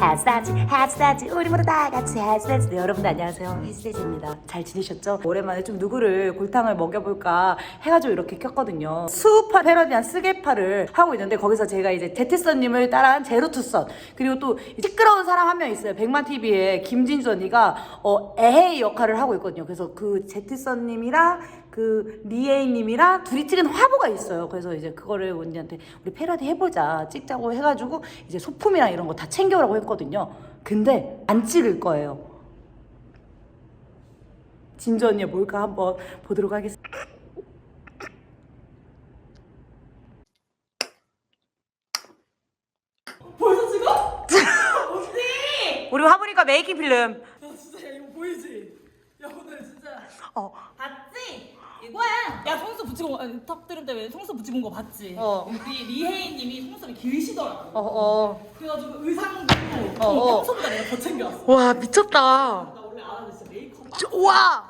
핫스타즈 핫스타즈 우리 모두 다 같이 핫스타즈 네, 여러분들 안녕하세요. 핫스타즈입니다. 잘 지내셨죠? 오랜만에 좀 누구를 골탕을 먹여볼까 해가지고 이렇게 켰거든요. 수우파 패러디한 쓰개파를 하고 있는데 거기서 제가 이제 제트선님을 따라한 제로투선. 그리고 또 시끄러운 사람 한 명 있어요. 백만TV에 김진수 언니가 어, 에헤이 역할을 하고 있거든요. 그래서 그 제트선님이랑 그 리에이님이랑 둘이 찍은 화보가 있어요. 그래서 이제 그거를 언니한테 우리 패러디 해보자 찍자고 해가지고 이제 소품이랑 이런 거 다 챙겨오라고 했거든요. 근데 안 찍을 거예요. 진주 언니가 뭘까 한번 보도록 하겠습니다. 벌써 찍어? 언니! 우리 화보니까 메이킹 필름. 야 진짜 야, 이거 보이지? 야 오늘 진짜 어. 봤지? 이거야 야 속눈썹 붙이고 온- 아니, 턱 드름 때문에 속눈썹 붙이고 온 거 봤지? 어. 우리 리혜인님이 속눈썹이 길시더라고 어 어. 그래가지고 의상도 어, 어. 평소보다 내가 더 챙겨왔어 와 미쳤다. 나 원래 안 하는데 진짜 메이크업 와.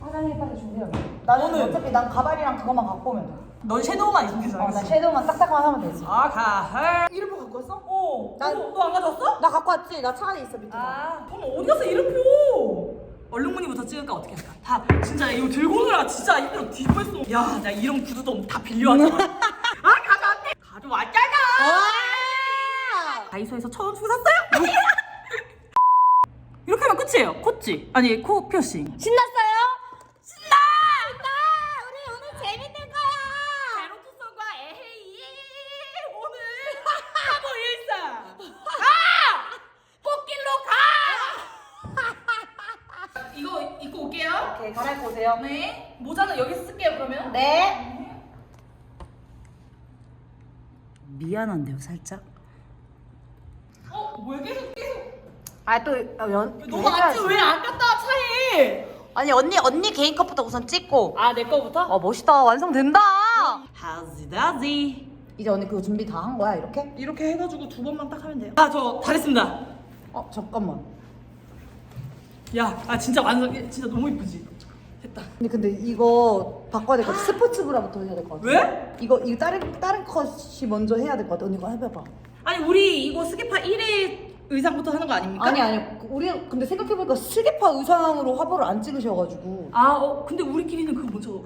화장실 빨리 준비해. 나는 오늘. 어차피 난 가발이랑 그것만 갖고 오면 돼. 넌 섀도우만 있으면 되잖아 어, 나 섀도우만 딱딱만 하면 되지. 아 가헐 이름표 갖고 왔어? 어 난- 너안 가져왔어? 나 갖고 왔지. 나 차 안에 있어 밑에. 아 그럼 어디 갔어 이름표 얼룩무늬부터 찍을까 어떻게 할까? 다 진짜 이거 들고 오느라 진짜 이거 뒤집어했어. 야 나 이런 구두도 다 빌려왔잖아. 아 가져왔네 가져왔잖아. 다이소에서 천 원 주고 샀어요? 이렇게 하면 끝이에요. 코치. 아니 코 피어싱. 신났어요? 오케이 갈아입고 오세요. 네 모자는 여기서 쓸게요 그러면 네. 미안한데요 살짝. 어? 왜 계속 계속 아또 연. 너무 안지 왜안 갔다 차에 아니 언니 언니 개인 컷부터 우선 찍고. 아 내 거부터? 어 멋있다 완성된다. 하지다지 이제 언니 그거 준비 다 한 거야 이렇게? 이렇게 해가지고 두 번만 딱 하면 돼요 아저 잘했습니다 어 잠깐만. 야 아 진짜 완성 진짜 너무 이쁘지 됐다 근데 근데 이거 바꿔야 될 것 같아. 스포츠 브라부터 해야 될 것 같아. 왜? 이거 이거 다른 다른 컷이 먼저 해야 될 것 같아. 언니 이거 해봐봐. 아니 우리 이거 스키파 1회 의상부터 하는 거 아닙니까? 아니 아니 우리 근데 생각해보니까 슬기파 의상으로 화보를 안 찍으셔가지고. 아, 어, 근데 우리끼리는 그거 먼저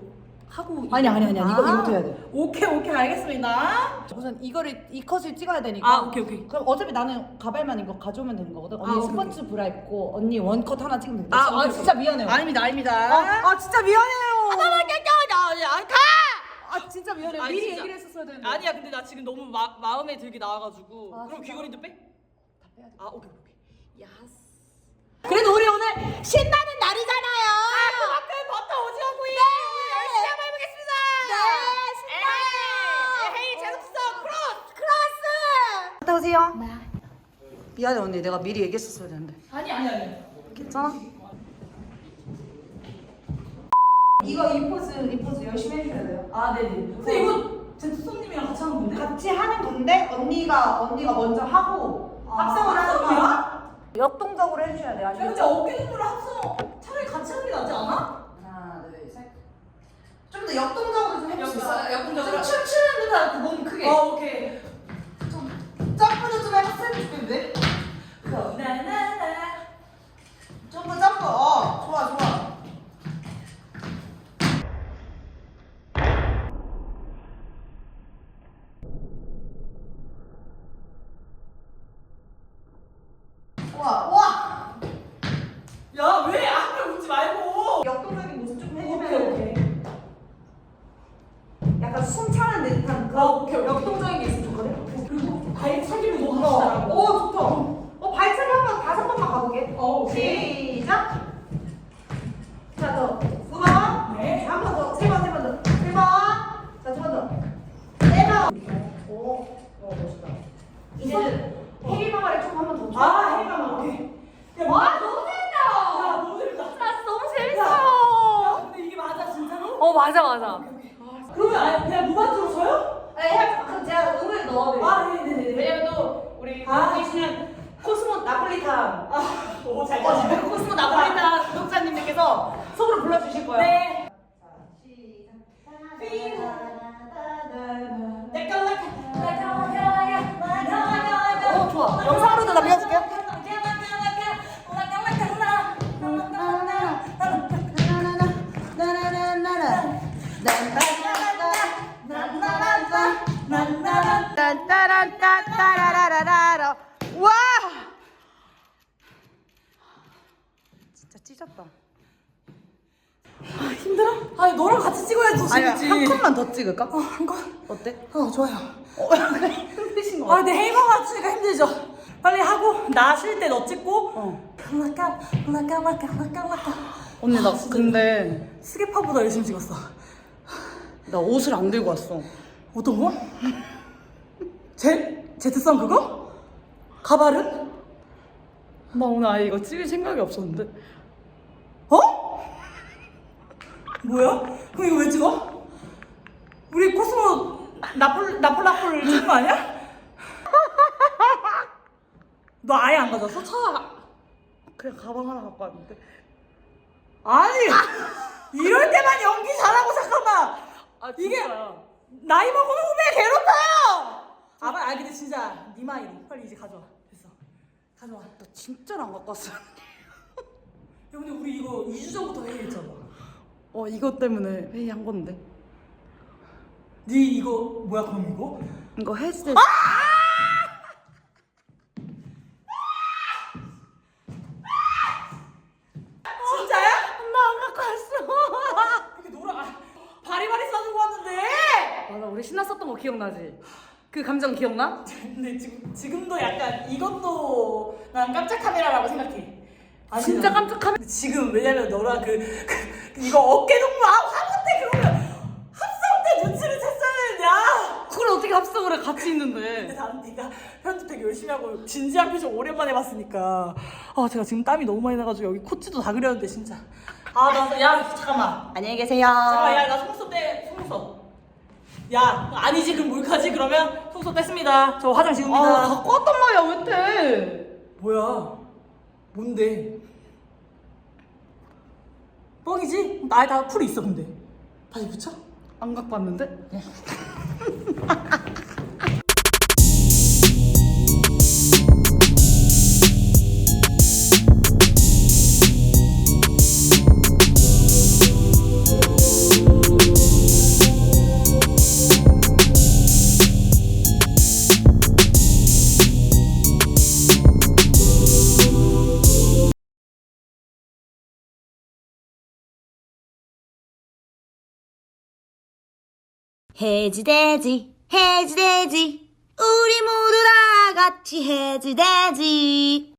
하고. 아니, 아니, 아니, 아니. 이거- 이거부터 해야 돼. 오케이, 오케이, 알겠습니다. 우선 이거를 이 컷을 찍어야 되니까. 아, 오케이, 오케이. 그럼 어차피 나는 가발만 이거 가져오면 되는 거거든. 언니 아, 오케이, 스포츠 브라 입고 언니 원컷 하나 찍으면 되겠다. 아, 아, 오케이, 진짜. 미안해요. 아닙니다, 아닙니다. 아, 아, 진짜 미안해요. 가! 아 진짜 미안해요. 아니, 미리 진짜. 얘기를 했었어야 되는데. 아니야, 근데 나 지금 너무 마, 마음에 들게 나와가지고. 아, 그럼 진짜? 귀걸이도 빼? 다 빼야 돼. 아, 오케이, 오케이. 야스. 그래도 우리 오늘 신나는 날이잖아요. 아, 그만큼 버터 오징어 구이! 열심히 한번 해보겠습니다! 네, 신나요. 에헤이, 에헤이, 제로투성 크로스! 크로스. 갔다 오세요. 미안해 언니 내가 미리 얘기했었어야 되는데. 아니, 아니, 아니. 괜찮아? 이거 이 포즈 이 포즈 열심히 해주셔야 돼요. 아, 네네. 근데 이거 제투성님이랑 같이 하는 건데? 같이 하는 건데 언니가 언니가 먼저 하고 아, 합성을 하는 합성이야? 거야. 역동적으로 해주셔야 돼요. 야, 근데 아시겠죠? 어깨 동무를 합성 차라리 같이 하는 게 낫지 않아? 하나 둘 셋. 좀 더 역동적으로 좀 해줄 수 있어요? 역동적으로? 좀 춤추는 듯한 그몸 크게. 어, 오케이. 점프도 좀 해봤으면 좋겠는데. 나나나. 점프 점프. 어 좋아 좋아. 우와 우와. 야, 왜 앞에 웃지 말고. 역동적인 모습 좀 오케이, 해주면 오케이. 약간 숨 차는 듯한 그 아, 오케이, 오케이. 역동적인 게 있으면 좋거든. 그리고 발차기를 너무 어, 하시더라고. 오 좋다. 어 발차기 한번 다섯 번만 가보게. 어, 오케이. 시작. 자, 더. 두 번. 네. 한 번 더. 세 번, 세 번 더. 세 번. 자, 두 번 더. 네 번. 오, 어, 멋있다. 이제는 헤리마마를 좀 한 번 더. 아, 해가 오케이. 야, 와, 너무 재밌다. 야, 너무 재밌다. 나 너무 야, 재밌어요. 근데 이게 맞아, 진짜로? 어, 맞아, 맞아. 그러면 아, 그냥 무반주로 쳐요? 아니, 해- 그럼 제가 음을 넣어드릴게요. 아, 네네네. 왜냐면 또 우리 아. 계시는 코스모 나폴리탄 아, 오, 잘 어. 코스모 나폴리탄 구독자님들께서 속으로 불러주실 거예요. 네. 아니 너랑 같이 찍어야지 더 아니 재밌지. 한 컷만 더 찍을까? 어, 한 컷. 어때? 어 좋아요. 어, 약간 힘드신 거 아 같아. 근데 헤이머가 치니까 힘들죠. 빨리 하고 나 쉴 때 너 찍고. 어. 라까 라까 라까 라까 라까. 언니 나 근데 스계파보다 열심히 찍었어. 나 옷을 안 들고 왔어. 어떤 거? 제 제트선 그거? 가발은? 나 오늘 아예 이거 찍을 생각이 없었는데. 어? 뭐야? 그럼 이거 왜 찍어? 우리 코스모 나폴 나폴라폴 찍은 거 아니야? 너 아예 안 가져왔어? 차 그냥 가방 하나 갖고 왔는데. 아니 이럴 때만 연기 잘하고 잠깐만 아 이게 나이 먹은 후배 괴롭혀요 아, 빨리, 아 근데 진짜 네 마이로 빨리 이제 가져와 됐어 가져와 나 진짜로 안 갖고 왔어. 야 근데 우리 이거 2주 전부터 회의했잖아 어 이것 때문에 회의한 건데. 네 이거 뭐야 그럼 이거? 이거 해지될. 진짜야? 나 안 갖고 왔어. 이렇게 노라 아, 바리바리 싸주고 왔는데 맞아 우리 신났었던 거 기억나지? 그 감정 기억나? 근데 지금, 지금도 약간 이것도 난 깜짝 카메라라고 생각해 아니, 진짜 난- 깜짝하면 지금 왜냐면 너랑 그, 그 이거 어깨 동무 아 화보 때 그러면 합성 때 눈치를 챘어야 되냐? 그걸 어떻게 합성을 해? 같이 근데 있는데. 난 네가 편집 되게 열심히 하고 진지한 표정 오랜만에 봤으니까. 아 제가 지금 땀이 너무 많이 나가지고 여기 코치도 다 그렸는데 진짜. 아나야 잠깐만. 안녕히 계세요. 잠깐만 야나 속눈썹 떼 속눈썹. 야 아니지 그럼 몰카지? 그러면 속눈썹 뺐습니다. 저 화장 지웁니다. 아 갖고 왔단 말이야 왜 때? 뭐야? 뭔데 뻥이지? 나에 다 풀이 있어 근데 다시 붙여? 안 갖고 왔는데? 해지돼지 해지돼지. 우리 모두 다 같이 해지돼지